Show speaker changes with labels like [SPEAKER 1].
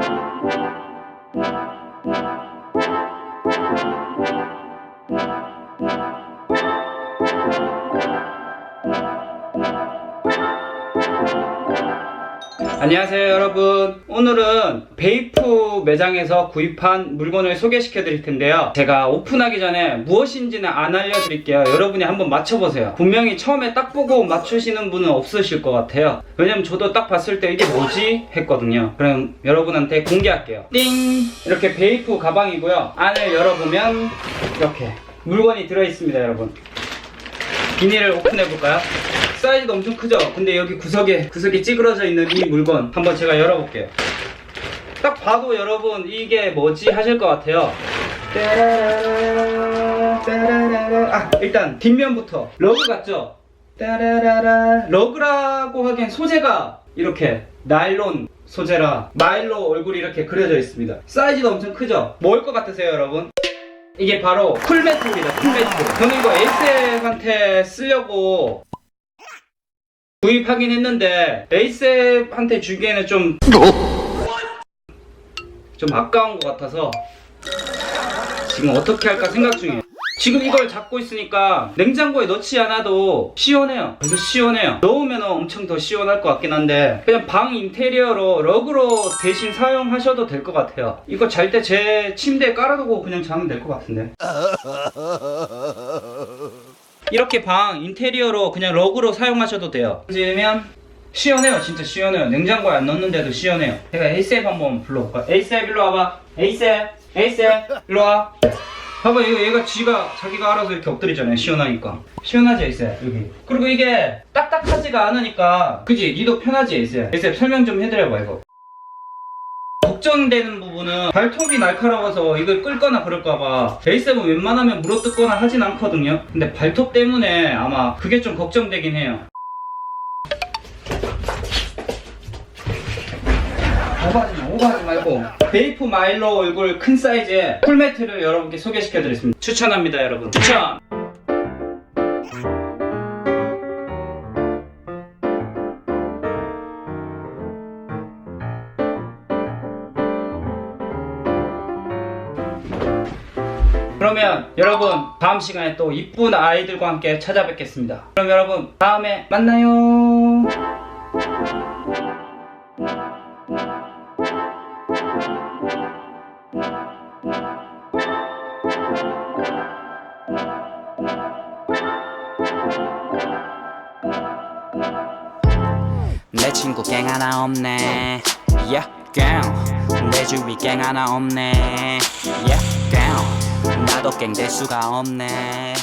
[SPEAKER 1] Thank you. 안녕하세요 여러분. 오늘은 베이프 매장에서 구입한 물건을 소개시켜 드릴 텐데요. 제가 오픈하기 전에 무엇인지는 안 알려드릴게요. 여러분이 한번 맞춰보세요. 분명히 처음에 딱 보고 맞추시는 분은 없으실 것 같아요. 왜냐면 저도 딱 봤을 때 이게 뭐지? 했거든요. 그럼 여러분한테 공개할게요. 띵! 이렇게 베이프 가방이고요. 안을 열어보면 이렇게 물건이 들어있습니다 여러분. 비닐을 오픈해 볼까요? 사이즈도 엄청 크죠? 근데 여기 구석에 구석에 찌그러져 있는 이 물건 한번 제가 열어볼게요 딱 봐도 여러분 이게 뭐지 하실 것 같아요 따라라라, 따라라라. 아 일단 뒷면부터 러그 같죠? 따라라라. 러그라고 하기엔 소재가 이렇게 나일론 소재라 마일로 얼굴이 이렇게 그려져 있습니다 사이즈도 엄청 크죠? 뭘 것 같으세요 여러분? 이게 바로 쿨매트입니다 쿨매트 저는 이거 에이스한테 쓰려고 구입하긴 했는데 에이스한테 주기에는 좀 좀 아까운 것 같아서 지금 어떻게 할까 생각 중이에요. 지금 이걸 잡고 있으니까 냉장고에 넣지 않아도 시원해요. 그래서 시원해요. 넣으면 엄청 더 시원할 것 같긴 한데 그냥 방 인테리어로 러그로 대신 사용하셔도 될 것 같아요. 이거 잘 때 제 침대에 깔아두고 그냥 자면 될 것 같은데 이렇게 방 인테리어로 그냥 러그로 사용하셔도 돼요. 그러면 시원해요. 진짜 시원해요. 냉장고에 안 넣는데도 시원해요. 제가 에이셉 한번 불러볼까 에이셉 일로 와봐. 에이셉 에이셉 일로 와. 봐봐 얘가, 얘가 지가 자기가 알아서 이렇게 엎드리잖아요. 시원하니까. 시원하지 에이셉 여기. 그리고 이게 딱딱하지가 않으니까. 그지? 니도 편하지 에이셉 에이셉 설명 좀 해드려봐 이거 걱정되는 부분은 발톱이 날카로워서 이걸 끌거나 그럴까봐 베이스는 웬만하면 물어뜯거나 하진 않거든요. 근데 발톱 때문에 아마 그게 좀 걱정되긴 해요. 오버하지 마, 오버하지 말고 베이프 마일로 얼굴 큰 사이즈의 쿨매트를 여러분께 소개시켜드렸습니다. 추천합니다 여러분. 추천! 그러면 여러분 다음 시간에 또 이쁜 아이들과 함께 찾아뵙겠습니다. 그럼 여러분 다음에 만나요.
[SPEAKER 2] 내 친구 갱 하나 없네. Yeah, girl. 내 주위 갱 하나 없네. Yeah, girl 나도 갱될 수가 없네